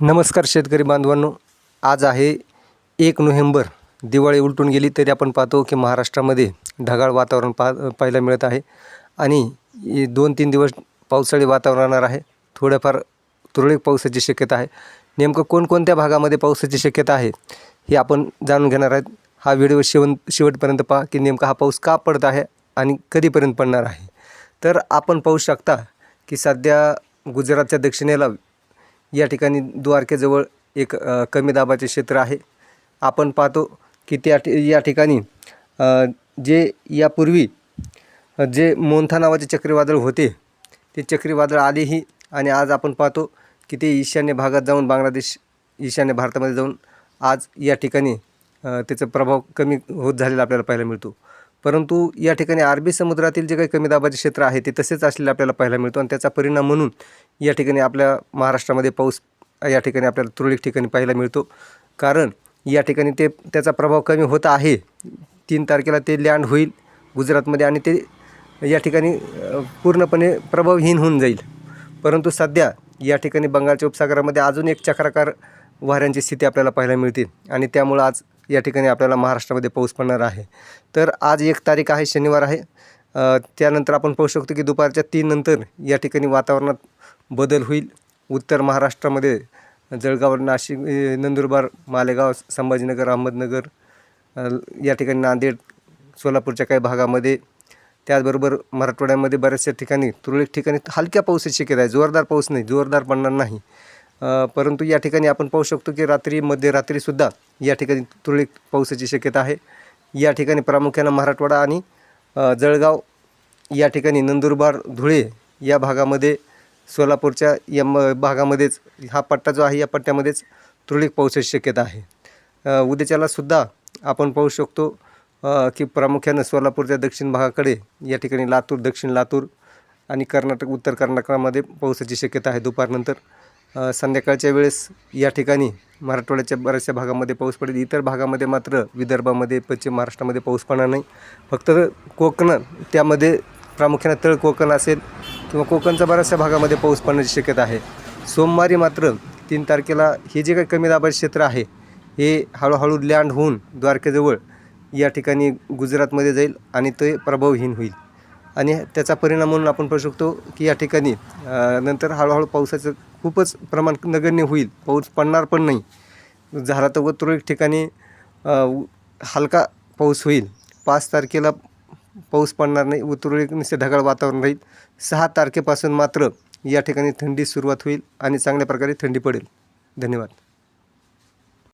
नमस्कार शेतकरी बांधवांनो आज आहे एक नोव्हेंबर. दिवाळी उलटून गेली तरी आपण पाहतो की महाराष्ट्रामध्ये ढगाळ वातावरण पा पाहायला मिळत आहे. आणि दोन तीन दिवस पावसाळी वातावरण राहणार आहे. थोड्याफार तुरळक पावसाची शक्यता आहे. नेमकं कोणकोणत्या भागामध्ये पावसाची शक्यता आहे हे आपण जाणून घेणार आहेत. हा व्हिडिओ शेवण शेवटपर्यंत पहा की नेमका हा पाऊस का पडत आहे आणि कधीपर्यंत पडणार आहे. तर आपण पाहू शकता की सध्या गुजरातच्या दक्षिणेला या ठिकाणी द्वारकेजवळ एक कमी दाबाचे क्षेत्र आहे. आपण पाहतो की त्या या ठिकाणी जे यापूर्वी जे मोंथा नावाचे चक्रीवादळ होते ते चक्रीवादळ आलेही आणि आज आपण पाहतो की ते ईशान्य भागात जाऊन बांगलादेश ईशान्य भारतामध्ये जाऊन आज या ठिकाणी त्याचा प्रभाव कमी होत झालेला आपल्याला पाहायला मिळतो. परंतु या ठिकाणी अरबी समुद्रातील जे काही कमी दाबाचे क्षेत्र आहे ते तसेच असलेले आपल्याला पाहायला मिळतो आणि त्याचा परिणाम म्हणून या ठिकाणी आपल्या महाराष्ट्रामध्ये पाऊस या ठिकाणी आपल्याला तुरळक ठिकाणी पाहायला मिळतो. कारण या ठिकाणी ते त्याचा प्रभाव कमी होत आहे. तीन तारखेला ते लँड होईल गुजरातमध्ये आणि ते या ठिकाणी पूर्णपणे प्रभावहीन होऊन जाईल. परंतु सध्या या ठिकाणी बंगालच्या उपसागरामध्ये अजून एक चक्राकार वाऱ्यांची स्थिती आपल्याला पाहायला मिळते आणि त्यामुळं आज या ठिकाणी आपल्याला महाराष्ट्रामध्ये पाऊस पडणार आहे. तर आज एक तारीख आहे शनिवार आहे. त्यानंतर आपण पाहू शकतो की दुपारच्या तीननंतर या ठिकाणी वातावरणात बदल होईल. उत्तर महाराष्ट्रामध्ये जळगाव नाशिक नंदुरबार मालेगाव संभाजीनगर अहमदनगर या ठिकाणी नांदेड सोलापूरच्या काही भागामध्ये. त्याचबरोबर मराठवाड्यामध्ये बऱ्याचशा ठिकाणी तुरळक ठिकाणी हलक्या पावसाची शक्यता आहे. जोरदार पाऊस नाही जोरदार पडणार नाही. परंतु या ठिकाणी आपण पाहू शकतो की रात्री मध्यरात्रीसुद्धा या ठिकाणी तुरळक पावसाची शक्यता आहे. या ठिकाणी प्रामुख्यानं मराठवाडा आणि जळगाव या ठिकाणी नंदुरबार धुळे या भागामध्ये सोलापूरच्या या म भागामध्येच हा पट्टा जो आहे या पट्ट्यामध्येच तुरळक पावसाची शक्यता आहे. उद्याच्यालासुद्धा आपण पाहू शकतो की प्रामुख्यानं सोलापूरच्या दक्षिण भागाकडे या ठिकाणी लातूर दक्षिण लातूर आणि कर्नाटक उत्तर कर्नाटकामध्ये पावसाची शक्यता आहे दुपारनंतर. संध्याकाळच्या वेळेस या ठिकाणी मराठवाड्याच्या बऱ्याचशा भागामध्ये पाऊस पडेल. इतर भागामध्ये मात्र विदर्भामध्ये पश्चिम महाराष्ट्रामध्ये पाऊस पडणार नाही. फक्त कोकण त्यामध्ये प्रामुख्याने तळ कोकण असेल किंवा कोकणच्या बऱ्याचशा भागामध्ये पाऊस पडण्याची शक्यता आहे. सोमवारी मात्र तीन तारखेला हे जे काही कमी दाबाचे क्षेत्र आहे हे हळूहळू लँड होऊन द्वारकेजवळ या ठिकाणी गुजरातमध्ये जाईल आणि ते प्रभावहीन होईल. आणि त्याचा परिणाम म्हणून आपण पाहू शकतो की या ठिकाणी नंतर हळूहळू पावसाचं खूपच प्रमाण नगण्य होईल. पाऊस पडणार पण नाही. झाला तर व तुरळक ठिकाणी हलका पाऊस होईल. पाच तारखेला पाऊस पडणार नाही. व तुरळक नुसते ढगाळ वातावरण राहील. सहा तारखेपासून मात्र या ठिकाणी थंडी सुरुवात होईल आणि चांगल्या प्रकारे थंडी पडेल. धन्यवाद.